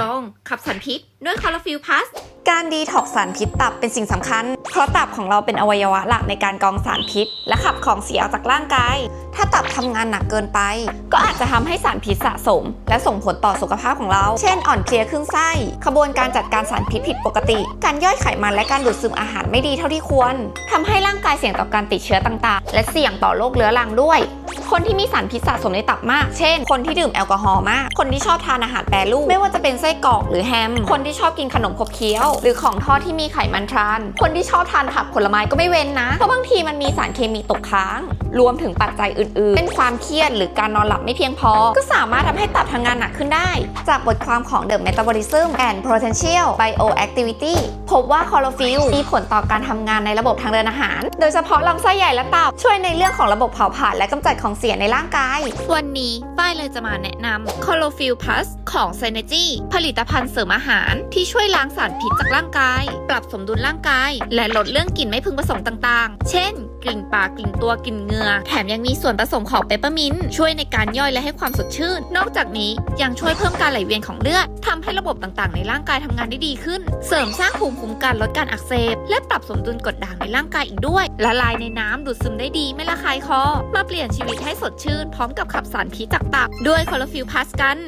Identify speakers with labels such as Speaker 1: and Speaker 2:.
Speaker 1: ลองขับสารพิษด้วยคอร์ฟิลพัส
Speaker 2: การดีท็อกสารพิษตับเป็นสิ่งสำคัญ เพราะตับของเราเป็นอวัยวะหลักในการกรองสารพิษ และขับของเสียออกจากร่างกาย ถ้าตับทำงานหนักเกินไป ก็อาจจะทำให้สารพิษสะสม และส่งผลต่อสุขภาพของเรา เช่น อ่อนเพลียขึ้นไส้ขบวนการจัดการสารพิษผิดปกติ การย่อยไขมันและการดูดซึมอาหารไม่ดีเท่าที่ควรทำให้ร่างกายเสี่ยงต่อการติดเชื้อต่างๆ และเสี่ยงต่อโรคเรื้อรังด้วย คนที่มีสารพิษสะสมในตับมาก เช่น คนที่ดื่มแอลกอฮอล์มาก คนที่ชอบทานอาหารแปรรูป ไม่ว่าจะเป็นไส้กรอกหรือแฮม คนที่ชอบกินขนมขบเคี้ยว หรือของทอดที่มีไขมันทราน คนที่ชอบทานผักผลไม้ก็ไม่เว้นนะ เพราะบางทีมันมีสารเคมีตกค้าง รวมถึงปัจจัยอื่นๆ เป็นความเครียดหรือการนอนหลับไม่เพียงพอ ก็สามารถทำให้ตับทำงานหนักขึ้นได้ จากบทความของ The Metabolism and Potential Bioactivity พบว่าคลอโรฟิลมีผลต่อการทำงานในระบบทางเดินอาหาร โดยเฉพาะลำไส้ใหญ่และตับช่วยในเรื่องของระบบเผาผลาญและกำจัดของเสียในร่างกาย
Speaker 1: วันนี้ฝ้ายเลยจะมาแนะนำ c h l o r o p h y l l Plus ของ Synergy ผลิตภัณฑ์เสริมอาหารที่ช่วยล้างสารพิษจากร่างกาย ปรับสมดุลร่างกาย และลดเรื่องกลิ่นไม่พึงประสงค์ต่างๆ เช่น กลิ่นปากกลิ่นตัวกลิ่นเหงื่อแถมยังมีส่วนผสมของเปปเปอร์มินต์ช่วยในการย่อยและให้ความสดชื่น นอกจากนี้ยังช่วยเพิ่มการไหลเวียนของเลือดทำให้ระบบต่างๆ ในร่างกายทำงานได้ดีขึ้น เสริมสร้างภูมิคุ้มกันลดการอักเสบ และปรับสมดุลกรดด่างในร่างกายอีกด้วย ละลายในน้ำดูดซึมได้ดีไม่ระคายคอ มาเปลี่ยนชีวิตให้สดชื่น พร้อมกับขับสารพิษจากตับ ด้วยคอร์ฟิลพัสกัน